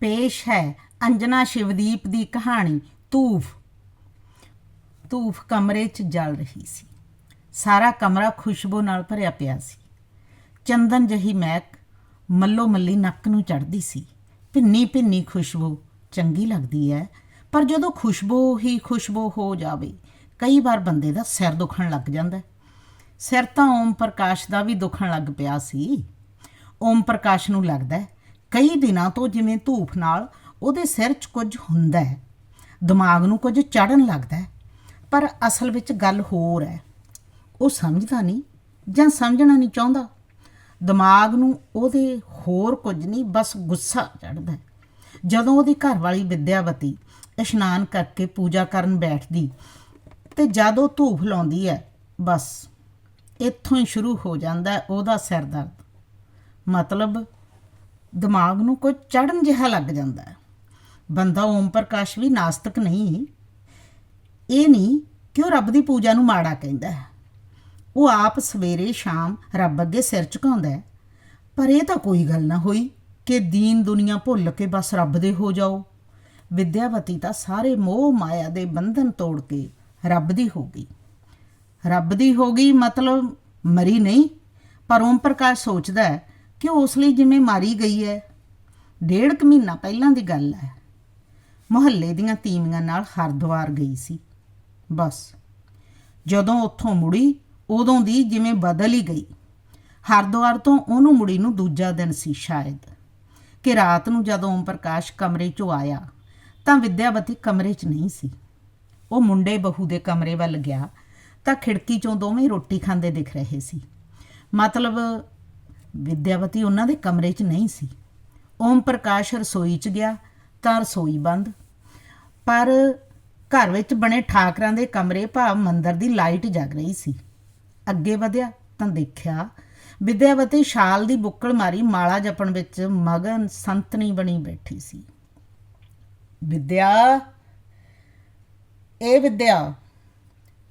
ਪੇਸ਼ ਹੈ ਅੰਜਨਾ ਸ਼ਿਵਦੀਪ ਦੀ ਕਹਾਣੀ ਤੂਫ ਤੂਫ ਕਮਰੇ 'ਚ ਜਲ ਰਹੀ ਸੀ। ਸਾਰਾ ਕਮਰਾ ਖੁਸ਼ਬੂ ਨਾਲ ਭਰਿਆ ਪਿਆ ਸੀ। ਚੰਦਨ ਜਹੀ ਮਹਿਕ ਮੱਲੋ ਮੱਲੀ ਨੱਕ ਨੂੰ ਚੜਦੀ ਸੀ। ਭਿੰਨੀ ਭਿੰਨੀ ਖੁਸ਼ਬੂ ਚੰਗੀ ਲੱਗਦੀ ਹੈ ਪਰ ਜਦੋਂ ਖੁਸ਼ਬੂ ਹੀ ਖੁਸ਼ਬੂ ਹੋ ਜਾਵੇ, ਕਈ ਵਾਰ ਬੰਦੇ ਦਾ ਸਿਰ ਦੁਖਣ ਲੱਗ ਜਾਂਦਾ ਸਿਰ ਤਾਂ ਓਮ ਪ੍ਰਕਾਸ਼ ਦਾ ਵੀ ਦੁਖਣ ਲੱਗ ਪਿਆ ਸੀ। ਓਮ ਪ੍ਰਕਾਸ਼ ਨੂੰ ਲੱਗਦਾ ਕਈ ਦਿਨਾਂ ਤੋਂ ਜਿਵੇਂ ਧੂਫ ਨਾਲ ਉਹਦੇ ਸਿਰ 'ਚ ਕੁਝ ਹੁੰਦਾ ਹੈ, ਦਿਮਾਗ ਨੂੰ ਕੁਝ ਚੜਨ ਲੱਗਦਾ ਹੈ, ਪਰ ਅਸਲ ਵਿੱਚ ਗੱਲ ਹੋਰ ਹੈ। ਉਹ ਸਮਝਦਾ ਨਹੀਂ ਜਾਂ ਸਮਝਣਾ ਨਹੀਂ ਚਾਹੁੰਦਾ। ਦਿਮਾਗ ਨੂੰ ਉਹਦੇ ਹੋਰ ਕੁਝ ਨਹੀਂ, ਬਸ ਗੁੱਸਾ ਚੜਦਾ ਜਦੋਂ ਉਹਦੀ ਘਰ ਵਾਲੀ ਵਿਦਿਆਵਤੀ ਇਸ਼ਨਾਨ ਕਰਕੇ ਪੂਜਾ ਕਰਨ ਬੈਠਦੀ ਤੇ ਜਦ ਉਹ ਧੂਫ ਲਾਉਂਦੀ ਹੈ, ਬਸ ਇੱਥੋਂ ਹੀ ਸ਼ੁਰੂ ਹੋ ਜਾਂਦਾ ਉਹਦਾ ਸਿਰ ਦਰਦ ਮਤਲਬ ਦਿਮਾਗ ਨੂੰ ਕੋਈ ਚੜਨ ਜਿਹਾ ਲੱਗ ਜਾਂਦਾ ਹੈ। ਬੰਦਾ ਓਮ ਪ੍ਰਕਾਸ਼ ਵੀ ਨਾਸਤਕ ਨਹੀਂ। ਇਹ ਨਹੀਂ ਕਿ ਉਹ ਰੱਬ ਦੀ ਪੂਜਾ ਨੂੰ ਮਾੜਾ ਕਹਿੰਦਾ ਹੈ। ਉਹ ਆਪ ਸਵੇਰੇ ਸ਼ਾਮ ਰੱਬ ਅੱਗੇ ਸਿਰ ਝੁਕਾਉਂਦਾ ਹੈ। ਪਰ ਇਹ ਤਾਂ ਕੋਈ ਗੱਲ ਨਾ ਹੋਈ ਕਿ ਦੀਨ ਦੁਨੀਆ ਭੁੱਲ ਕੇ ਬਸ ਰੱਬ ਦੇ ਹੋ ਜਾਓ। ਵਿਦਿਆਵਤੀ ਤਾਂ ਸਾਰੇ ਮੋਹ ਮਾਇਆ ਦੇ ਬੰਧਨ ਤੋੜ ਕੇ ਰੱਬ ਦੀ ਹੋ ਗਈ। ਰੱਬ ਦੀ ਹੋ ਗਈ ਮਤਲਬ ਮਰੀ ਨਹੀਂ, ਪਰ ਓਮ ਪ੍ਰਕਾਸ਼ ਸੋਚਦਾ ਹੈ ਕਿ ਉਸ ਲਈ ਜਿਵੇਂ ਮਾਰੀ ਗਈ ਹੈ, ਡੇਢ ਕੁ ਮਹੀਨਾ ਪਹਿਲਾਂ ਦੀ ਗੱਲ ਹੈ। ਮੁਹੱਲੇ ਦੀਆਂ ਤੀਵੀਆਂ ਨਾਲ ਹਰਿਦੁਆਰ ਗਈ ਸੀ। ਬਸ, ਜਦੋਂ ਉੱਥੋਂ ਮੁੜੀ, ਉਦੋਂ ਦੀ ਜਿਵੇਂ ਬਦਲ ਹੀ ਗਈ। ਹਰਿਦੁਆਰ ਤੋਂ ਉਹਨੂੰ ਮੁੜੀ ਨੂੰ ਦੂਜਾ ਦਿਨ ਸੀ ਸ਼ਾਇਦ। ਕਿ ਰਾਤ ਨੂੰ ਜਦੋਂ ਓਮ ਪ੍ਰਕਾਸ਼ ਕਮਰੇ 'ਚੋਂ ਆਇਆ, ਤਾਂ ਵਿਦਿਆਵਤੀ ਕਮਰੇ 'ਚ ਨਹੀਂ ਸੀ। ਉਹ ਮੁੰਡੇ ਬਹੂ ਦੇ ਕਮਰੇ ਵੱਲ ਗਿਆ, ਤਾਂ ਖਿੜਕੀ 'ਚੋਂ ਦੋਵੇਂ ਰੋਟੀ ਖਾਂਦੇ ਦਿਖ ਰਹੇ ਸੀ। ਮਤਲਬ ਵਿਦਿਆਵਤੀ ਉਹਨਾਂ ਦੇ ਕਮਰੇ 'ਚ ਨਹੀਂ ਸੀ। ਓਮ ਪ੍ਰਕਾਸ਼ ਰਸੋਈ 'ਚ ਗਿਆ ਤਾਂ ਰਸੋਈ ਬੰਦ। ਪਰ ਘਰ ਵਿੱਚ ਬਣੇ ਠਾਕਰਾਂ ਦੇ ਕਮਰੇ ਭਾਵ ਮੰਦਰ ਦੀ ਲਾਈਟ ਜਗ ਰਹੀ ਸੀ। ਅੱਗੇ ਵਧਿਆ ਤਾਂ ਦੇਖਿਆ ਵਿਦਿਆਵਤੀ ਸ਼ਾਲ ਦੀ ਬੁੱਕਲ ਮਾਰੀ ਮਾਲਾ ਜਪਣ ਵਿੱਚ ਮਗਨ ਸੰਤਨੀ ਬਣੀ ਬੈਠੀ ਸੀ। ਵਿਦਿਆ, ਇਹ ਵਿਦਿਆ!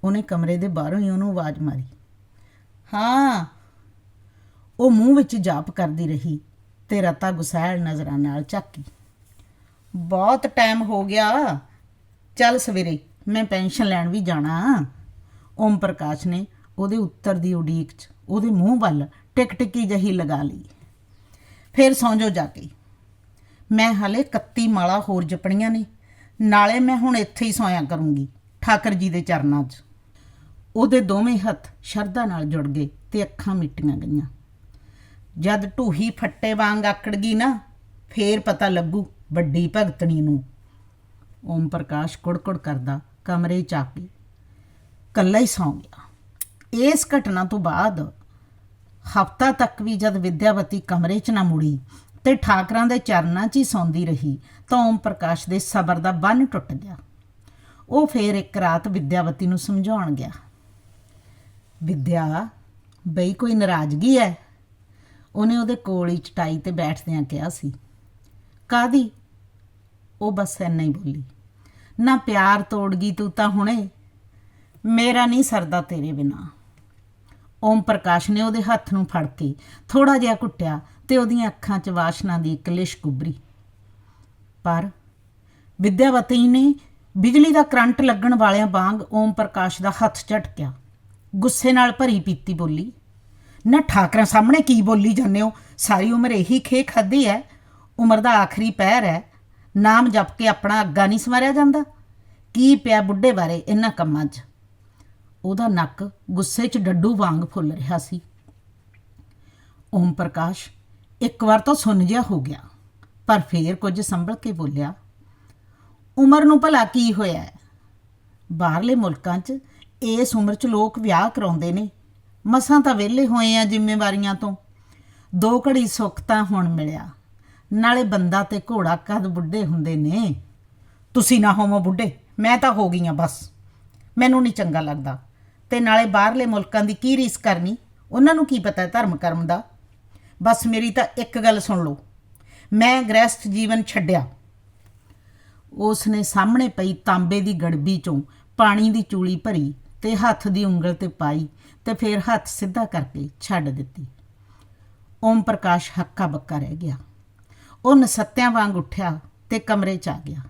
ਉਹਨੇ ਕਮਰੇ ਦੇ ਬਾਹਰੋਂ ਹੀ ਉਹਨੂੰ ਆਵਾਜ਼ ਮਾਰੀ। ਹਾਂ ਉਹ ਮੂੰਹ ਵਿੱਚ ਜਾਪ ਕਰਦੀ ਰਹੀ ਤੇ ਰਤਾ ਗੁਸੈਲ ਨਜ਼ਰਾਂ ਨਾਲ ਝਾਕੀ, ਬਹੁਤ ਟਾਈਮ ਹੋ ਗਿਆ। ਚੱਲ ਸਵੇਰੇ ਮੈਂ ਪੈਨਸ਼ਨ ਲੈਣ ਵੀ ਜਾਣਾ। ਓਮ ਪ੍ਰਕਾਸ਼ ਨੇ ਉਹਦੇ ਉੱਤਰ ਦੀ ਉਡੀਕ 'ਚ ਉਹਦੇ ਮੂੰਹ ਵੱਲ ਟਿਕ ਟਿਕੀ ਜਹੀ ਲਗਾ ਲਈ। ਫਿਰ ਸੌਂ ਜਾਓ ਜਾ ਕੇ, ਮੈਂ ਹਲੇ 31 ਮਾਲਾ ਹੋਰ ਜਪਣੀਆਂ ਨੇ, ਨਾਲੇ ਮੈਂ ਹੁਣ ਇੱਥੇ ਹੀ ਸੌਂਇਆ ਕਰੂੰਗੀ, ਠਾਕਰ ਜੀ ਦੇ ਚਰਨਾਂ 'ਚ। ਉਹਦੇ ਦੋਵੇਂ ਹੱਥ ਸ਼ਰਧਾ ਨਾਲ ਜੁੜ ਗਏ ਤੇ ਅੱਖਾਂ ਮਿਟੀਆਂ ਗਈਆਂ। ਜਦ ਢੂਹੀ ਫੱਟੇ ਵਾਂਗ ਆਕੜ ਗਈ ਨਾ, ਫੇਰ ਪਤਾ ਲੱਗੂ ਵੱਡੀ ਭਗਤਣੀ ਨੂੰ। ਓਮ ਪ੍ਰਕਾਸ਼ ਕੁੜਕੁੜ ਕਰਦਾ ਕਮਰੇ 'ਚ ਆ ਕੇ। ਕੱਲਾ ਹੀ ਸੌਂ ਗਿਆ। ਇਸ ਘਟਨਾ ਤੋਂ ਬਾਅਦ ਹਫਤਾ ਤੱਕ ਵੀ ਜਦ ਵਿਦਿਆਵਤੀ ਕਮਰੇ 'ਚ ਨਾ ਮੁੜੀ ਤੇ ਠਾਕਰਾਂ ਦੇ ਚਰਨਾਂ 'ਚ ਹੀ ਸੌਂਦੀ ਰਹੀ, ਤਾਂ ਓਮ ਪ੍ਰਕਾਸ਼ ਦੇ ਸਬਰ ਦਾ ਬੰਨ ਟੁੱਟ ਗਿਆ। ਉਹ ਫੇਰ ਇੱਕ ਰਾਤ ਵਿਦਿਆਵਤੀ ਨੂੰ ਸਮਝਾਉਣ ਗਿਆ। ਵਿਦਿਆ, ਬਈ ਕੋਈ ਨਾਰਾਜ਼ਗੀ ਹੈ ਉਹਨੇ ਉਹਦੇ ਕੋਲ ਹੀ ਚਟਾਈ ਤੇ ਬੈਠਦਿਆਂ ਕਿਹਾ ਸੀ ਕਾਦੀ ਉਹ ਬਸ ਐਨਾ ਹੀ ਬੋਲੀ, ਨਾ ਪਿਆਰ ਤੋੜ ਗਈ ਤੂੰ ਤਾਂ ਹੁਣੇ, ਮੇਰਾ ਨਹੀਂ ਸਰਦਾ ਤੇਰੇ ਬਿਨਾ। ਓਮ ਪ੍ਰਕਾਸ਼ ਨੇ ਉਹਦੇ ਹੱਥ ਨੂੰ ਫੜ ਕੇ ਥੋੜਾ ਜਿਹਾ ਕੁੱਟਿਆ ਤੇ ਉਹਦੀਆਂ ਅੱਖਾਂ 'ਚ ਵਾਸ਼ਨਾ ਦੀ ਇੱਕ ਲਿਸ਼ਕ ਉੱਭਰੀ ਪਰ ਵਿਦਿਆਵਤੀ ਨੇ ਬਿਜਲੀ ਦਾ ਕਰੰਟ ਲੱਗਣ ਵਾਲਿਆਂ ਵਾਂਗ ਓਮ ਪ੍ਰਕਾਸ਼ ਦਾ ਹੱਥ ਝਟਕਿਆ, ਗੁੱਸੇ ਨਾਲ ਭਰੀ ਪੀਤੀ ਬੋਲੀ ਨਾ ਠਾਕਰਾਂ ਸਾਹਮਣੇ ਕੀ ਬੋਲੀ ਜਾਂਦੇ ਹੋ? ਸਾਰੀ ਉਮਰ ਇਹੀ ਖੇ ਖਾਦੀ ਹੈ ਉਮਰ ਦਾ ਆਖਰੀ ਪੈਰ ਹੈ ਨਾਮ ਜਪ ਕੇ ਆਪਣਾ ਅੱਗਾ ਨਹੀਂ ਸਵਾਰਿਆ ਜਾਂਦਾ। ਕੀ ਪਿਆ ਬੁੱਢੇ ਬਾਰੇ ਇਹਨਾਂ ਕੰਮਾਂ 'ਚ? ਉਹਦਾ ਨੱਕ ਗੁੱਸੇ 'ਚ ਡੱਡੂ ਵਾਂਗ ਫੁੱਲ ਰਿਹਾ ਸੀ। ਓਮ ਪ੍ਰਕਾਸ਼, ਇੱਕ ਵਾਰ ਤਾਂ ਸੁਣ ਜਿਹਾ ਹੋ ਗਿਆ, ਪਰ ਫੇਰ ਕੁਝ ਸੰਭਲ ਕੇ ਬੋਲਿਆ, ਉਮਰ ਨੂੰ ਭਲਾ ਕੀ ਹੋਇਆ ਬਾਹਰਲੇ ਮੁਲਕਾਂ 'ਚ ਇਸ ਉਮਰ 'ਚ ਲੋਕ ਵਿਆਹ ਕਰਾਉਂਦੇ ਨੇ। ਮਸਾਂ ਤਾਂ ਵਿਹਲੇ ਹੋਏ ਆ ਜ਼ਿੰਮੇਵਾਰੀਆਂ ਤੋਂ। ਦੋ ਘੜੀ ਸੁੱਖ ਤਾਂ ਹੁਣ ਮਿਲਿਆ। ਨਾਲੇ ਬੰਦਾ ਤੇ ਘੋੜਾ ਕਦ ਬੁੱਢੇ ਹੁੰਦੇ ਨੇ? ਤੁਸੀਂ ਨਾ ਹੋਵੋ ਬੁੱਢੇ, ਮੈਂ ਤਾਂ ਹੋ ਗਈ ਆ ਬਸ। ਮੈਨੂੰ ਨਹੀਂ ਚੰਗਾ ਲੱਗਦਾ। ਤੇ ਨਾਲੇ ਬਾਹਰਲੇ ਮੁਲਕਾਂ ਦੀ ਕੀ ਰੀਸ ਕਰਨੀ? ਉਹਨਾਂ ਨੂੰ ਕੀ ਪਤਾ ਧਰਮ ਕਰਮ ਦਾ? ਬਸ ਮੇਰੀ ਤਾਂ ਇੱਕ ਗੱਲ ਸੁਣ ਲਓ। ਮੈਂ ਗ੍ਰਸਥ ਜੀਵਨ ਛੱਡਿਆ। ਉਸ ਨੇ ਸਾਹਮਣੇ ਪਈ ਤਾਂਬੇ ਦੀ ਗੜਬੀ ਚੋਂ ਪਾਣੀ ਦੀ ਚੂਲੀ ਭਰੀ ਤੇ ਹੱਥ ਦੀ ਉਂਗਲ ਤੇ ਪਾਈ ਤੇ ਫਿਰ ਹੱਥ ਸਿੱਧਾ ਕਰਕੇ ਛੱਡ ਦਿੱਤੀ। ਓਮ ਪ੍ਰਕਾਸ਼ ਹੱਕਾ ਬੱਕਾ ਰਹਿ ਗਿਆ। ਉਹ ਨਸੱਤਿਆਂ ਵਾਂਗ ਉੱਠਿਆ ਤੇ ਕਮਰੇ 'ਚ ਆ ਗਿਆ।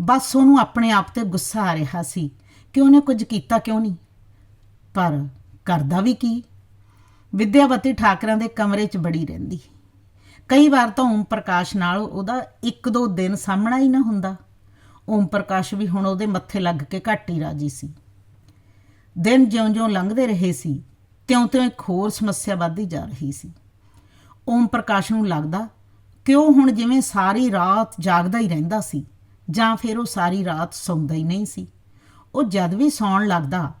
ਬਸ ਉਹਨੂੰ ਆਪਣੇ ਆਪ ਤੇ ਗੁੱਸਾ ਆ ਰਿਹਾ ਸੀ, ਕਿ ਉਹਨੇ ਕੁਝ ਕੀਤਾ ਕਿਉਂ ਨਹੀਂ? ਪਰ ਕਰਦਾ ਵੀ ਕੀ? ਵਿਦਿਆਵਤੀ ਠਾਕਰਾਂ ਦੇ ਕਮਰੇ 'ਚ ਬੜੀ ਰਹਿੰਦੀ। ਕਈ ਵਾਰ ਤਾਂ ਓਮ ਪ੍ਰਕਾਸ਼ ਨਾਲ ਉਹਦਾ ਇੱਕ ਦੋ ਦਿਨ ਸਾਹਮਣਾ ਹੀ ਨਾ ਹੁੰਦਾ। ਓਮ ਪ੍ਰਕਾਸ਼ ਵੀ ਹੁਣ ਉਹਦੇ ਮੱਥੇ ਲੱਗ ਕੇ ਘੱਟ ਹੀ ਰਾਜੀ ਸੀ। ਦਿਨ ਜਿਉਂ-ਜਿਉਂ ਲੰਘਦੇ ਰਹੇ ਸੀ, ਤਿਉਂ-ਤਿਉਂ ਇੱਕ ਹੋਰ ਸਮੱਸਿਆ ਵੱਧਦੀ ਜਾ ਰਹੀ ਸੀ। ਓਮ ਪ੍ਰਕਾਸ਼ ਨੂੰ ਲੱਗਦਾ ਕਿ ਉਹ ਹੁਣ ਜਿਵੇਂ ਸਾਰੀ ਰਾਤ ਜਾਗਦਾ ਹੀ ਰਹਿੰਦਾ ਸੀ, ਜਾਂ ਫਿਰ ਉਹ ਸਾਰੀ ਰਾਤ ਸੌਂਦਾ ਹੀ ਨਹੀਂ ਸੀ? ਉਹ ਜਦ ਵੀ ਸੌਣ ਲੱਗਦਾ,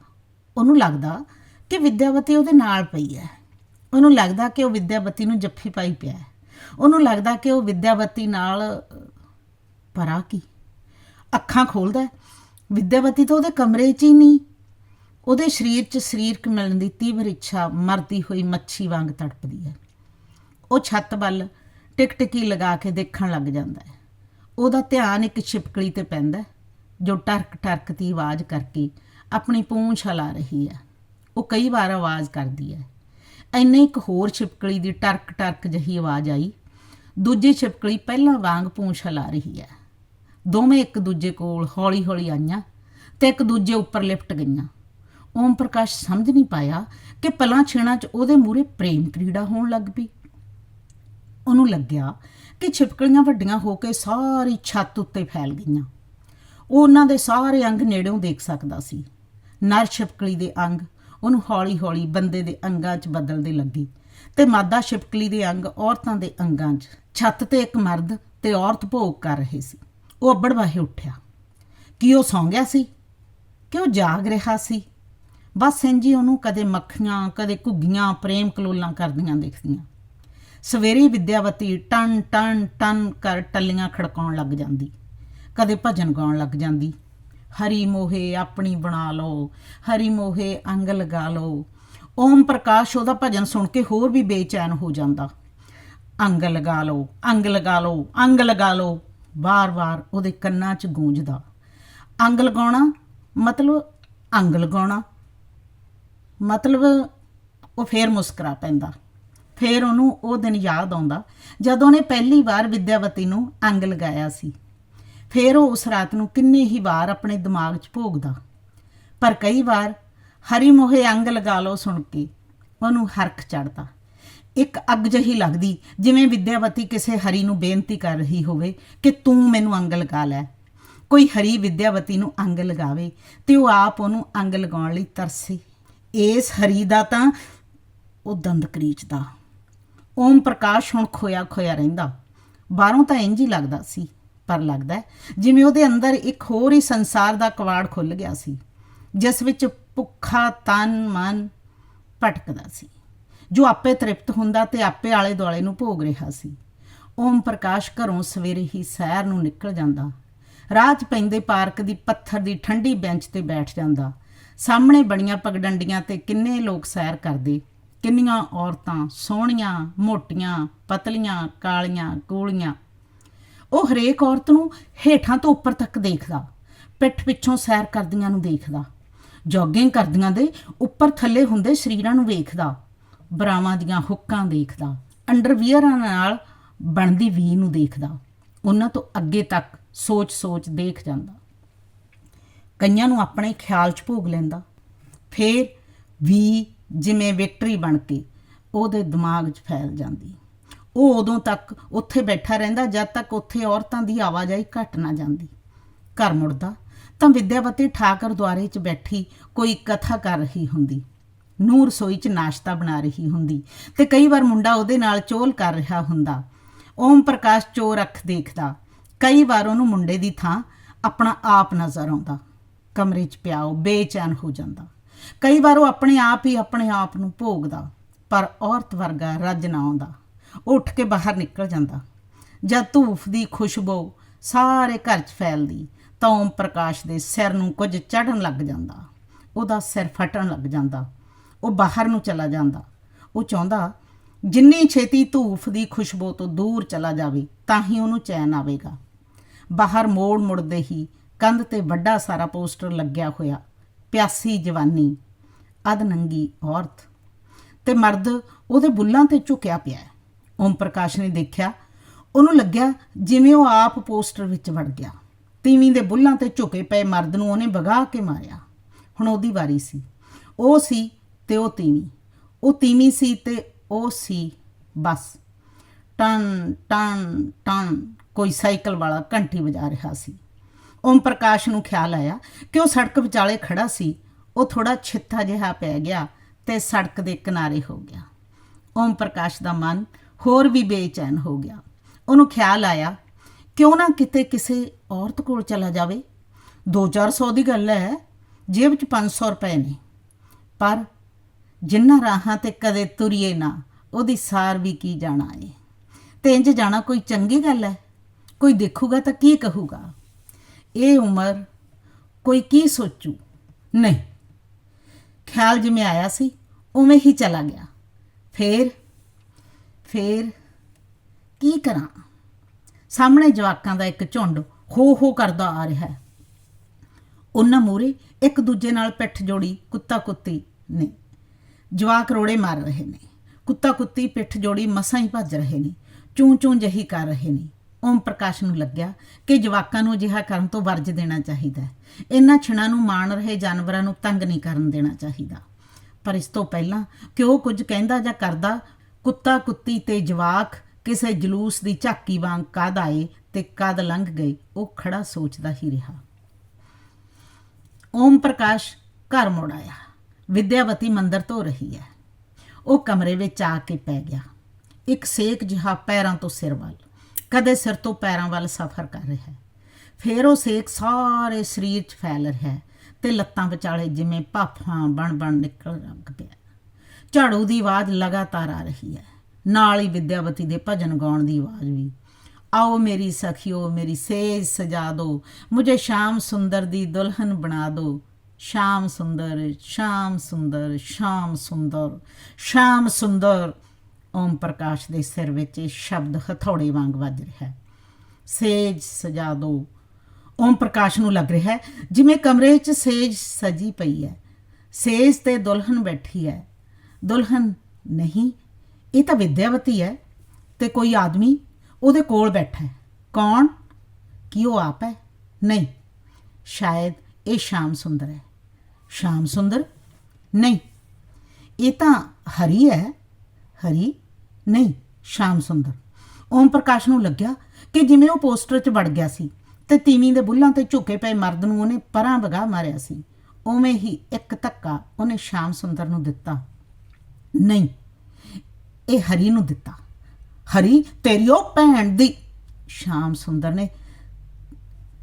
ਉਹਨੂੰ ਲੱਗਦਾ ਕਿ ਵਿਦਿਆਵਤੀ ਉਹਦੇ ਨਾਲ ਪਈ ਹੈ। ਉਹਨੂੰ ਲੱਗਦਾ ਕਿ ਉਹ ਵਿਦਿਆਵਤੀ ਨੂੰ ਜੱਫੀ ਪਾਈ ਪਿਆ ਹੈ। ਉਹਨੂੰ ਲੱਗਦਾ ਕਿ ਉਹ ਵਿਦਿਆਵਤੀ ਨਾਲ, ਪਰਾ ਕੀ? ਅੱਖਾਂ ਖੋਲਦਾ ਹੈ। ਵਿਦਿਆਵਤੀ ਤਾਂ ਉਹਦੇ ਕਮਰੇ 'ਚ ਹੀ ਨਹੀਂ। ਉਹਦੇ ਸਰੀਰ 'ਚ ਸਰੀਰਕ ਮਿਲਣ ਦੀ ਤੀਵਰ ਇੱਛਾ ਮਰਦੀ ਹੋਈ ਮੱਛੀ ਵਾਂਗ ਤੜਪਦੀ ਹੈ। ਉਹ ਛੱਤ ਵੱਲ ਟਿਕਟਿਕੀ ਲਗਾ ਕੇ ਦੇਖਣ ਲੱਗ ਜਾਂਦਾ ਹੈ। ਉਹਦਾ ਧਿਆਨ ਇੱਕ ਛਿਪਕਲੀ ਤੇ ਪੈਂਦਾ ਜੋ ਟਰਕ ਟਰਕ ਦੀ ਆਵਾਜ਼ ਕਰਕੇ ਆਪਣੀ ਪੂੰਛ ਹਿਲਾ ਰਹੀ ਹੈ। ਉਹ ਕਈ ਵਾਰ ਆਵਾਜ਼ ਕਰਦੀ ਹੈ। ਐਨੇ ਇੱਕ ਹੋਰ ਛਿਪਕਲੀ ਦੀ ਟਰਕ ਟਰਕ ਜਹੀ ਆਵਾਜ਼ ਆਈ। ਦੂਜੀ ਛਿਪਕਲੀ ਪਹਿਲਾਂ ਵਾਂਗ ਪੂੰਛ ਹਿਲਾ ਰਹੀ ਹੈ। ਦੋਵੇਂ ਇੱਕ ਦੂਜੇ ਕੋਲ ਹੌਲੀ-ਹੌਲੀ ਆਈਆਂ ਤੇ ਇੱਕ ਦੂਜੇ ਉੱਪਰ ਲਿਫਟ ਗਈਆਂ। ਓਮ ਪ੍ਰਕਾਸ਼ ਸਮਝ ਨਹੀਂ ਪਾਇਆ ਕਿ ਪਲਾਂ ਛੇਣਾ 'ਚ ਉਹਦੇ ਮੂਹਰੇ ਪ੍ਰੇਮ ਕ੍ਰੀੜਾ ਹੋਣ ਲੱਗ ਪਈ। ਉਹਨੂੰ ਲੱਗਿਆ ਕਿ ਛਿਪਕਲੀਆਂ ਵੱਡੀਆਂ ਹੋ ਕੇ ਸਾਰੀ ਛੱਤ ਉੱਤੇ ਫੈਲ ਗਈਆਂ। ਉਹ ਉਹਨਾਂ ਦੇ ਸਾਰੇ ਅੰਗ ਨੇੜਿਓਂ ਦੇਖ ਸਕਦਾ ਸੀ। ਨਰ ਛਿਪਕਲੀ ਦੇ ਅੰਗ ਉਹਨੂੰ ਹੌਲੀ-ਹੌਲੀ ਬੰਦੇ ਦੇ ਅੰਗਾਂ 'ਚ ਬਦਲਦੇ ਲੱਗੇ ਤੇ ਮਾਦਾ ਛਿਪਕਲੀ ਦੇ ਅੰਗ ਔਰਤਾਂ ਦੇ ਅੰਗਾਂ 'ਚ। ਛੱਤ ਤੇ ਇੱਕ ਮਰਦ ਤੇ ਔਰਤ ਭੋਗ ਕਰ ਰਹੇ ਸੀ। ਉਹ ਅੱਬੜ ਵਾਹੇ ਉੱਠਿਆ। ਕੀ ਉਹ ਸੌਂ ਗਿਆ ਸੀ? ਕਿ ਉਹ ਜਾਗ ਰਿਹਾ ਸੀ? ਬਸ ਇੰਜੀ ਉਹਨੂੰ ਕਦੇ ਮੱਖੀਆਂ, ਕਦੇ ਘੁੱਗੀਆਂ, ਪ੍ਰੇਮ ਕਲੋਲਾਂ ਕਰਦੀਆਂ ਦੇਖਦੀਆਂ। ਸਵੇਰੇ ਹੀ ਵਿਦਿਆਵਤੀ ਟਨ ਟਨ ਟਨ ਕਰ ਟੱਲੀਆਂ ਖੜਕਾਉਣ ਲੱਗ ਜਾਂਦੀ। ਕਦੇ ਭਜਨ ਗਾਉਣ ਲੱਗ ਜਾਂਦੀ। ਹਰੀ ਮੋਹੇ ਆਪਣੀ ਬਣਾ ਲਓ, ਹਰੀ ਮੋਹੇ ਅੰਗ ਲਗਾ ਲਓ। ਓਮ ਪ੍ਰਕਾਸ਼, ਉਹਦਾ ਭਜਨ ਸੁਣ ਕੇ ਹੋਰ ਵੀ ਬੇਚੈਨ ਹੋ ਜਾਂਦਾ। ਅੰਗ ਲਗਾ ਲਓ ਅੰਗ ਲਗਾ ਲਓ ਅੰਗ ਲਗਾ ਲਓ। ਵਾਰ-ਵਾਰ ਉਹਦੇ ਕੰਨਾਂ 'ਚ ਗੂੰਜਦਾ। ਅੰਗ ਲਗਾਉਣਾ ਮਤਲਬ ਅੰਗ ਲਗਾਉਣਾ ਮਤਲਬ ਉਹ ਫੇਰ ਮੁਸਕਰਾ ਪੈਂਦਾ। ਫੇਰ ਉਹਨੂੰ ਉਹ ਦਿਨ ਯਾਦ ਆਉਂਦਾ, ਜਦੋਂ ਉਹਨੇ ਪਹਿਲੀ ਵਾਰ ਵਿਦਿਆਵਤੀ ਨੂੰ ਅੰਗ ਲਗਾਇਆ ਸੀ। ਫੇਰ ਉਹ ਉਸ ਰਾਤ ਨੂੰ ਕਿੰਨੇ ਹੀ ਵਾਰ ਆਪਣੇ ਦਿਮਾਗ 'ਚ ਭੋਗਦਾ। ਪਰ ਕਈ ਵਾਰ ਹਰੀ ਮੋਹੇ ਅੰਗ ਲਗਾ ਲਓ ਸੁਣ ਕੇ ਉਹਨੂੰ ਹਰਖ ਚੜਦਾ ਇੱਕ ਅੱਗ ਜਹੀ ਲੱਗਦੀ, ਜਿਵੇਂ ਵਿਦਿਆਵਤੀ ਕਿਸੇ ਹਰੀ ਨੂੰ ਬੇਨਤੀ ਕਰ ਰਹੀ ਹੋਵੇ ਕਿ ਤੂੰ ਮੈਨੂੰ ਅੰਗ ਲਗਾ ਲੈ। ਕੋਈ ਹਰੀ ਵਿਦਿਆਵਤੀ ਨੂੰ ਅੰਗ ਲਗਾਵੇ ਤੇ ਉਹ ਆਪ ਉਹਨੂੰ ਅੰਗ ਲਗਾਉਣ ਲਈ ਤਰਸੇ। ਇਸ ਹਰੀ ਦਾ ਤਾਂ ਉਹ ਦੰਦ ਕਰੀਚਦਾ ਓਮ ਪ੍ਰਕਾਸ਼ ਹੁਣ ਖੋਇਆ ਖੋਇਆ ਰਹਿੰਦਾ। ਬਾਹਰੋਂ ਤਾਂ ਇੰਜ ਹੀ ਲੱਗਦਾ ਸੀ, ਪਰ ਲੱਗਦਾ ਜਿਵੇਂ ਉਹਦੇ ਅੰਦਰ ਇੱਕ ਹੋਰ ਹੀ ਸੰਸਾਰ ਦਾ ਕਵਾੜ ਖੁੱਲ ਗਿਆ ਸੀ, ਜਿਸ ਵਿੱਚ ਭੁੱਖਾ ਤਨ ਮਨ ਭਟਕਦਾ ਸੀ। ਜੋ ਆਪੇ ਤ੍ਰਿਪਤ ਹੁੰਦਾ ਤੇ ਆਪੇ ਆਲੇ ਦੁਆਲੇ ਨੂੰ ਭੋਗ ਰਿਹਾ ਸੀ। ਓਮ ਪ੍ਰਕਾਸ਼ ਘਰੋਂ ਸਵੇਰੇ ਹੀ ਸੈਰ ਨੂੰ ਨਿਕਲ ਜਾਂਦਾ। ਰਾਹ 'ਚ ਪੈਂਦੇ ਪਾਰਕ ਦੀ ਪੱਥਰ ਦੀ ਠੰਡੀ ਬੈਂਚ ਤੇ ਬੈਠ ਜਾਂਦਾ। ਸਾਹਮਣੇ ਬਣੀਆਂ ਪਗਡੰਡੀਆਂ ਤੇ ਕਿੰਨੇ ਲੋਕ ਸੈਰ ਕਰਦੇ? ਕਿੰਨੀਆਂ ਔਰਤਾਂ ਸੋਹਣੀਆਂ, ਮੋਟੀਆਂ, ਪਤਲੀਆਂ, ਕਾਲੀਆਂ, ਗੋਲੀਆਂ। ਉਹ ਹਰੇਕ ਔਰਤ ਨੂੰ ਹੇਠਾਂ ਤੋਂ ਉੱਪਰ ਤੱਕ ਦੇਖਦਾ, ਪਿੱਠ ਪਿੱਛੋਂ ਸੈਰ ਕਰਦੀਆਂ ਨੂੰ ਦੇਖਦਾ, ਜੋਗਿੰਗ ਕਰਦੀਆਂ ਦੇ ਉੱਪਰ ਥੱਲੇ ਹੁੰਦੇ ਸਰੀਰਾਂ ਨੂੰ ਵੇਖਦਾ, ਬਰਾਵਾਂ ਦੀਆਂ ਹੁੱਕਾਂ ਦੇਖਦਾ, ਅੰਡਰਵੀਅਰਾਂ ਨਾਲ ਬਣਦੀ ਵੀ ਨੂੰ ਦੇਖਦਾ। ਉਹਨਾਂ ਤੋਂ ਅੱਗੇ ਤੱਕ ਸੋਚ-ਸੋਚ ਦੇਖ ਜਾਂਦਾ। ਕਈਆਂ ਨੂੰ ਆਪਣੇ ਖਿਆਲ 'ਚ ਭੋਗ ਲੈਂਦਾ। ਫਿਰ ਵੀ ਜਿਵੇਂ ਵਿਕਟਰੀ ਬਣ ਕੇ ਉਹਦੇ ਦਿਮਾਗ 'ਚ ਫੈਲ ਜਾਂਦੀ। ਉਹ ਉਦੋਂ ਤੱਕ ਉੱਥੇ ਬੈਠਾ ਰਹਿੰਦਾ, ਜਦ ਤੱਕ ਉੱਥੇ ਔਰਤਾਂ ਦੀ ਆਵਾਜਾਈ ਘਟ ਨਾ ਜਾਂਦੀ। ਘਰ ਮੁੜਦਾ, ਤਾਂ ਵਿਦਿਆਵਤੀ ਠਾਕਰ ਦੁਆਰੇ 'ਚ ਬੈਠੀ ਕੋਈ ਕਥਾ ਕਰ ਰਹੀ ਹੁੰਦੀ। ਨੂਰ ਰਸੋਈ 'ਚ ਨਾਸ਼ਤਾ ਬਣਾ ਰਹੀ ਹੁੰਦੀ ਤੇ ਕਈ ਵਾਰ ਮੁੰਡਾ ਉਹਦੇ ਨਾਲ ਚੋਲ ਕਰ ਰਿਹਾ ਹੁੰਦਾ। ਓਮ ਪ੍ਰਕਾਸ਼ ਚੋਰ ਅੱਖ ਦੇਖਦਾ। ਕਈ ਵਾਰ ਉਹਨੂੰ ਮੁੰਡੇ ਦੀ ਥਾਂ ਆਪਣਾ ਆਪ ਨਜ਼ਰ ਆਉਂਦਾ। ਕਮਰੇ 'ਚ ਪਿਆ, ਉਹ ਬੇਚੈਨ ਹੋ ਜਾਂਦਾ। ਕਈ ਵਾਰ ਉਹ ਆਪਣੇ ਆਪ ਹੀ ਆਪਣੇ ਆਪ ਨੂੰ ਭੋਗਦਾ, ਪਰ ਔਰਤ ਵਰਗਾ ਰੱਜ ਨਾ ਆਉਂਦਾ। ਉਹ ਉੱਠ ਕੇ ਬਾਹਰ ਨਿਕਲ ਜਾਂਦਾ। ਜਦ ਧੂਫ ਦੀ ਖੁਸ਼ਬੂ ਸਾਰੇ ਘਰ 'ਚ ਫੈਲਦੀ, ਤਾਂ ਓਮ ਪ੍ਰਕਾਸ਼ ਦੇ ਸਿਰ ਨੂੰ ਕੁਝ ਚੜਨ ਲੱਗ ਜਾਂਦਾ। ਉਹਦਾ ਸਿਰ ਫਟਣ ਲੱਗ ਜਾਂਦਾ। ਉਹ ਬਾਹਰ ਨੂੰ ਚਲਾ ਜਾਂਦਾ। ਉਹ ਚਾਹੁੰਦਾ, ਜਿੰਨੀ ਛੇਤੀ ਧੂਫ ਦੀ ਖੁਸ਼ਬੂ ਤੋਂ ਦੂਰ ਚਲਾ ਜਾਵੇ, ਤਾਂ ਹੀ ਉਹਨੂੰ ਚੈਨ ਆਵੇਗਾ। ਬਾਹਰ ਮੋੜ ਮੁੜਦੇ ਹੀ ਕੰਧ ਤੇ ਵੱਡਾ ਸਾਰਾ ਪੋਸਟਰ ਲੱਗਿਆ ਹੋਇਆ। ਪਿਆਸੀ ਜਵਾਨੀ ਅਧਨੰਗੀ ਔਰਤ। ਤੇ ਮਰਦ ਉਹਦੇ ਬੁੱਲਾਂ ਤੇ ਝੁਕਿਆ ਪਿਆ ਹੈ। ਓਮ ਪ੍ਰਕਾਸ਼ ਨੇ ਦੇਖਿਆ, ਉਹਨੂੰ ਲੱਗਿਆ ਜਿਵੇਂ ਉਹ ਆਪ ਪੋਸਟਰ ਵਿੱਚ ਵੜ ਗਿਆ। ਤੀਵੀਂ ਦੇ ਬੁੱਲਾਂ ਤੇ ਝੁਕੇ ਪਏ ਮਰਦ ਨੂੰ ਉਹਨੇ ਵਗਾ ਕੇ ਮਾਰਿਆ। ਹੁਣ ਉਹਦੀ ਵਾਰੀ ਸੀ। ਉਹ ਸੀ ਤੇ ਉਹ ਤੀਵੀਂ। ਉਹ ਤੀਵੀਂ ਸੀ ਤੇ ਉਹ ਸੀ। ਬਸ। ਟਨ ਟਨ ਟਨ। ਕੋਈ ਸਾਈਕਲ ਵਾਲਾ ਘੰਟੀ ਵਜਾ ਰਿਹਾ ਸੀ। ਓਮ ਪ੍ਰਕਾਸ਼ ਨੂੰ ਖਿਆਲ ਆਇਆ ਕਿ ਉਹ ਸੜਕ ਵਿਚਾਲੇ ਖੜਾ ਸੀ। ਉਹ ਥੋੜਾ ਛਿੱਥਾ ਜਿਹਾ ਪੈ ਗਿਆ ਤੇ ਸੜਕ ਦੇ ਕਿਨਾਰੇ ਹੋ ਗਿਆ। ਓਮ ਪ੍ਰਕਾਸ਼ ਦਾ ਮਨ ਹੋਰ ਵੀ ਬੇਚੈਨ ਹੋ ਗਿਆ। ਉਹਨੂੰ ਖਿਆਲ ਆਇਆ, ਕਿਉਂ ਨਾ ਕਿਤੇ ਕਿਸੇ ਔਰਤ ਕੋਲ ਚਲਾ ਜਾਵੇ? 2-400 ਦੀ ਗੱਲ ਹੈ, ਜੇਬ 'ਚ 500 ਰੁਪਏ ਨੇ। ਪਰ ਜਿੰਨਾ ਰਾਹਾਂ ਤੇ ਕਦੇ ਤੁਰੀਏ ਨਾ, ਉਹਦੀ ਸਾਰ ਵੀ ਕੀ ਜਾਣਾ ਏ? ਤੇ ਇੰਜ ਜਾਣਾ ਕੋਈ ਚੰਗੀ ਗੱਲ ਹੈ? ਕੋਈ ਦੇਖੂਗਾ ਤਾਂ ਕੀ ਕਹੂਗਾ? ਇਹ ਉਮਰ ਕੋਈ ਕੀ ਸੋਚੂ? ਨਹੀਂ। ਖਿਆਲ ਜਿਵੇਂ ਆਇਆ ਸੀ, ਉਵੇਂ ਹੀ ਚਲਾ ਗਿਆ। ਫੇਰ ਫੇਰ ਕੀ ਕਰਾਂ? ਸਾਹਮਣੇ ਜਵਾਕਾਂ ਦਾ ਇੱਕ ਝੁੰਡ ਹੋ ਹੋ ਕਰਦਾ ਆ ਰਿਹਾ ਹੈ। ਉਹਨਾਂ ਮੂਰੇ ਇੱਕ ਦੂਜੇ ਨਾਲ ਪਿੱਠ ਜੋੜੀ ਕੁੱਤਾ ਕੁੱਤੀ ਨੇ। ਜਵਾਕ ਰੋੜੇ ਮਾਰ ਰਹੇ ਨੇ। ਕੁੱਤਾ ਕੁੱਤੀ ਪਿੱਠ ਜੋੜੀ ਮਸਾਂ ਹੀ ਭੱਜ ਰਹੇ ਨੇ। ਚੂੰ ਚੂੰ ਜਹੀ ਕਰ ਰਹੇ ਨੇ। ਓਮ ਪ੍ਰਕਾਸ਼ ਨੂੰ ਲੱਗਿਆ ਕਿ ਜਵਾਕਾਂ ਨੂੰ ਅਜਿਹਾ ਕਰਨ ਤੋਂ ਵਰਜ ਦੇਣਾ ਚਾਹੀਦਾ ਹੈ। ਇਹਨਾਂ ਛਿਣਾਂ ਨੂੰ ਮਾਣ ਰਹੇ ਜਾਨਵਰਾਂ ਨੂੰ ਤੰਗ ਨਹੀਂ ਕਰਨ ਦੇਣਾ ਚਾਹੀਦਾ। ਪਰ ਇਸ ਤੋਂ ਪਹਿਲਾਂ ਕਿ ਉਹ ਕੁਝ ਕਹਿੰਦਾ ਜਾਂ ਕਰਦਾ? ਕੁੱਤਾ, ਕੁੱਤੀ ਤੇ ਜਵਾਕ ਕਿਸੇ ਜਲੂਸ ਦੀ ਝਾਕੀ ਵਾਂਗ ਕਦ ਆਏ ਤੇ ਕਦ ਲੰਘ ਗਏ, ਉਹ ਖੜਾ ਸੋਚਦਾ ਹੀ ਰਿਹਾ। ਓਮ ਪ੍ਰਕਾਸ਼ ਘਰ ਮੁੜ ਆਇਆ। ਵਿਦਿਆਵਤੀ ਮੰਦਰ ਧੋ ਰਹੀ ਹੈ। ਉਹ ਕਮਰੇ ਵਿੱਚ ਆ ਕੇ ਪੈ ਗਿਆ। ਇੱਕ ਸੇਕ ਜਿਹਾ ਪੈਰਾਂ ਤੋਂ ਸਿਰ ਵੱਲ। ਕਦੇ ਸਿਰ ਤੋਂ ਪੈਰਾਂ ਵੱਲ ਸਫ਼ਰ ਕਰ ਰਿਹਾ ਹੈ। ਫਿਰ ਉਹ ਸੇਕ ਸਾਰੇ ਸਰੀਰ 'ਚ ਫੈਲ ਰਿਹਾ ਹੈ ਤੇ ਲੱਤਾਂ ਵਿਚਾਲੇ ਜਿਵੇਂ ਭਾਫਾਂ ਬਣ ਬਣ ਨਿਕਲ ਲੱਗ ਪਿਆ ਝਾੜੂ ਦੀ ਆਵਾਜ਼ ਲਗਾਤਾਰ ਆ ਰਹੀ ਹੈ। ਨਾਲ ਹੀ ਵਿਦਿਆਵਤੀ ਦੇ ਭਜਨ ਗਾਉਣ ਦੀ ਆਵਾਜ਼ ਵੀ। ਆਓ ਮੇਰੀ ਸਖੀਓ, ਮੇਰੀ ਸੇਜ ਸਜਾ ਦੋ। ਮੁਝੇ ਸ਼ਾਮ ਸੁੰਦਰ ਦੀ ਦੁਲਹਨ ਬਣਾ ਦੋ। ਸ਼ਾਮ ਸੁੰਦਰ ਸ਼ਾਮ ਸੁੰਦਰ ਸ਼ਾਮ ਸੁੰਦਰ ਸ਼ਾਮ ਸੁੰਦਰ। ਓਮ ਪ੍ਰਕਾਸ਼ ਦੇ ਸਿਰ ਵਿੱਚ ਇਹ ਸ਼ਬਦ ਹਥੌੜੇ ਵਾਂਗ ਵੱਜ ਰਿਹਾ ਹੈ। ਸੇਜ ਸਜਾ ਦੋ। ਓਮ ਪ੍ਰਕਾਸ਼ ਨੂੰ ਲੱਗ ਰਿਹਾ ਹੈ, ਜਿਵੇਂ ਕਮਰੇ 'ਚ ਸੇਜ ਸਜੀ ਪਈ ਹੈ। ਸੇਜ ਤੇ ਦੁਲਹਨ ਬੈਠੀ ਹੈ। ਦੁਲਹਨ, ਨਹੀਂ, ਇਹ ਤਾਂ ਵਿਦਿਆਵਤੀ ਹੈ ਤੇ ਕੋਈ ਆਦਮੀ ਉਹਦੇ ਕੋਲ ਬੈਠਾ ਹੈ। ਕੌਣ? ਕੀ ਉਹ ਆਪ ਹੈ? ਨਹੀਂ, ਸ਼ਾਇਦ ਇਹ ਸ਼ਾਮ ਸੁੰਦਰ ਹੈ। ਸ਼ਾਮ ਸੁੰਦਰ? ਨਹੀਂ, ਇਹ ਤਾਂ ਹਰੀ ਹੈ। ਹਰੀ? ਨਹੀਂ, ਸ਼ਾਮ ਸੁੰਦਰ। ਓਮ ਪ੍ਰਕਾਸ਼ ਨੂੰ ਲੱਗਿਆ ਕਿ ਜਿਵੇਂ ਉਹ ਪੋਸਟਰ 'ਚ ਵੜ ਗਿਆ ਸੀ ਤੇ ਤੀਵੀਂ ਦੇ ਬੁੱਲਾਂ ਤੇ ਝੁਕੇ ਪਏ ਮਰਦ ਨੂੰ ਉਹਨੇ ਪਰਾਂ ਵਗਾ ਮਾਰਿਆ ਸੀ। ਉਵੇਂ ਹੀ ਇੱਕ ਧੱਕਾ ਉਹਨੇ ਸ਼ਾਮ ਸੁੰਦਰ ਨੂੰ ਦਿੱਤਾ। ਨਹੀਂ, ਇਹ ਹਰੀ ਨੂੰ ਦਿੱਤਾ। ਹਰੀ, ਤੇਰੀ ਉਹ ਭੈਣ ਦੀ। ਸ਼ਾਮ ਸੁੰਦਰ ਨੇ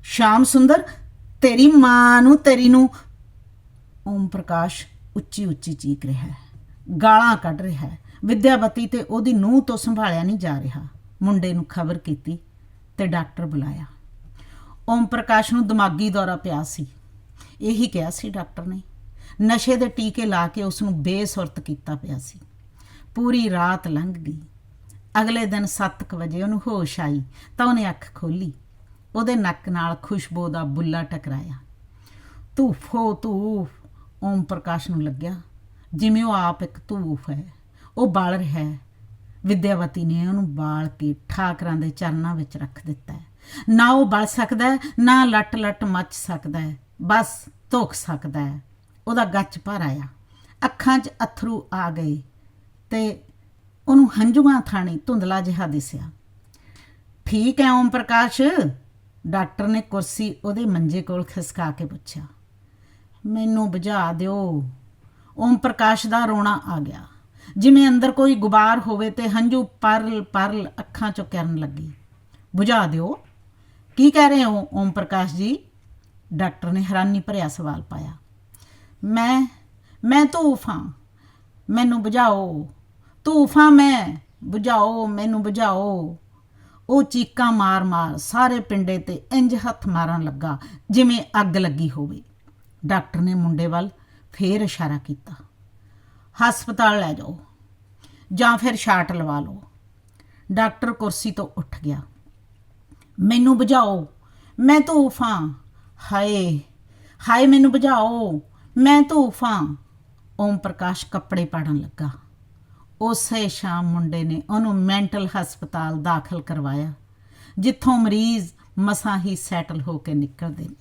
ਸ਼ਾਮ ਸੁੰਦਰ, ਤੇਰੀ ਮਾਂ ਨੂੰ, ਤੇਰੀ ਨੂੰ। ਓਮ ਪ੍ਰਕਾਸ਼ ਉੱਚੀ ਉੱਚੀ ਚੀਕ ਰਿਹਾ ਹੈ। ਗਾਲਾਂ ਕੱਢ ਰਿਹਾ ਹੈ। ਵਿਦਿਆਵਤੀ ਤੇ ਉਹਦੀ ਨੂੰਹ ਤੋਂ ਸੰਭਾਲਿਆ ਨਹੀਂ ਜਾ ਰਿਹਾ। ਮੁੰਡੇ ਨੂੰ ਖਬਰ ਕੀਤੀ ਤੇ ਡਾਕਟਰ ਬੁਲਾਇਆ। ਓਮ ਪ੍ਰਕਾਸ਼ ਨੂੰ ਦਿਮਾਗੀ ਦੌਰਾ ਪਿਆ ਸੀ। ਇਹੀ ਕਿਹਾ ਸੀ ਡਾਕਟਰ ਨੇ। ਨਸ਼ੇ ਦੇ ਟੀਕੇ ਲਾ ਕੇ ਉਸ ਨੂੰ ਬੇਸੁਰਤ ਕੀਤਾ ਪਿਆ ਸੀ। ਪੂਰੀ ਰਾਤ ਲੰਘ ਗਈ। ਅਗਲੇ ਦਿਨ 7:00 ਵਜੇ ਉਹਨੂੰ ਹੋਸ਼ ਆਈ ਤਾਂ ਉਹਨੇ ਅੱਖ ਖੋਲੀ ਉਹਦੇ ਨੱਕ ਨਾਲ ਖੁਸ਼ਬੂ ਦਾ ਬੁੱਲਾ ਟਕਰਾਇਆ। ਧੂਫੋ, ਧੂਫ, ਓਮ ਪ੍ਰਕਾਸ਼ ਨੂੰ ਲੱਗਿਆ, ਜਿਵੇਂ ਉਹ ਆਪ ਇੱਕ ਧੂਫ ਹੈ। ਉਹ ਬਾਲ ਰਿਹਾ ਹੈ। ਵਿਦਿਆਵਤੀ ਨੇ ਉਹਨੂੰ ਬਾਲ ਕੇ ਠਾਕਰਾਂ ਦੇ ਚਰਨਾਂ ਵਿੱਚ ਰੱਖ ਦਿੱਤਾ ਹੈ। ਨਾ ਉਹ ਬਲ ਸਕਦਾ ਹੈ, ਨਾ ਲੱਟ ਲੱਟ ਮੱਚ ਸਕਦਾ ਹੈ। ਬਸ ਧੋਖ ਸਕਦਾ ਹੈ। ਉਹਦਾ ਗੱਚ ਭਰ ਆਇਆ। ਅੱਖਾਂ 'ਚ ਅਥਰੂ ਆ ਗਏ ਤੇ ਉਹਨੂੰ ਹੰਝੂਆਂ ਥਾਣੀ ਧੁੰਦਲਾ ਜਿਹਾ ਦਿਸਿਆ। ਠੀਕ ਹੈ ਓਮ ਪ੍ਰਕਾਸ਼? ਡਾਕਟਰ ਨੇ ਕੁਰਸੀ ਉਹਦੇ ਮੰਜੇ ਕੋਲ ਖਿਸਕਾ ਕੇ ਪੁੱਛਿਆ। ਮੈਨੂੰ ਬੁਝਾ ਦਿਓ। ਓਮ ਪ੍ਰਕਾਸ਼ ਦਾ ਰੋਣਾ ਆ ਗਿਆ। ਜਿਵੇਂ ਅੰਦਰ ਕੋਈ ਗੁਬਾਰ ਹੋਵੇ ਤੇ ਹੰਝੂ ਪਰਲ ਪਰਲ ਅੱਖਾਂ ਚੋਂ ਕਰਨ ਲੱਗੀ। ਬੁਝਾ ਦਿਓ। ਕੀ ਕਹਿ ਰਹੇ ਹੋ, ਓਮ ਪ੍ਰਕਾਸ਼ ਜੀ? ਡਾਕਟਰ ਨੇ ਹੈਰਾਨੀ ਭਰਿਆ ਸਵਾਲ ਪਾਇਆ। ਮੈਂ ਮੈਂ ਧੂਫਾਂ ਮੈਨੂੰ ਬੁਝਾਓ। ਧੂਫਾਂ ਮੈਂ, ਬੁਝਾਓ, ਮੈਨੂੰ ਬੁਝਾਓ। ਉਹ ਚੀਕਾਂ ਮਾਰ-ਮਾਰ ਸਾਰੇ ਪਿੰਡੇ ਤੇ ਇੰਜ ਹੱਥ ਮਾਰਨ ਲੱਗਾ, ਜਿਵੇਂ ਅੱਗ ਲੱਗੀ ਹੋਵੇ। ਡਾਕਟਰ ਨੇ ਮੁੰਡੇ ਵੱਲ ਫੇਰ ਇਸ਼ਾਰਾ ਕੀਤਾ। ਹਸਪਤਾਲ ਲੈ ਜਾਓ ਜਾਂ ਫਿਰ ਸ਼ਾਟ ਲਵਾ ਲਓ। ਡਾਕਟਰ ਕੁਰਸੀ ਤੋਂ ਉੱਠ ਗਿਆ। ਮੈਨੂੰ ਬੁਝਾਓ, ਮੈਂ ਧੂਫਾਂ ਹਾਏ ਹਾਏ ਮੈਨੂੰ ਬੁਝਾਓ, ਮੈਂ ਧੂਫਾਂ ਓਮ ਪ੍ਰਕਾਸ਼ ਕੱਪੜੇ ਪਾੜਨ ਲੱਗਾ। ਉਸੇ ਸ਼ਾਮ ਮੁੰਡੇ ਨੇ ਉਹਨੂੰ ਮੈਂਟਲ ਹਸਪਤਾਲ ਦਾਖਲ ਕਰਵਾਇਆ, ਜਿੱਥੋਂ ਮਰੀਜ਼ ਮਸਾਂ ਹੀ ਸੈਟਲ ਹੋ ਕੇ ਨਿਕਲਦੇ ਨੇ।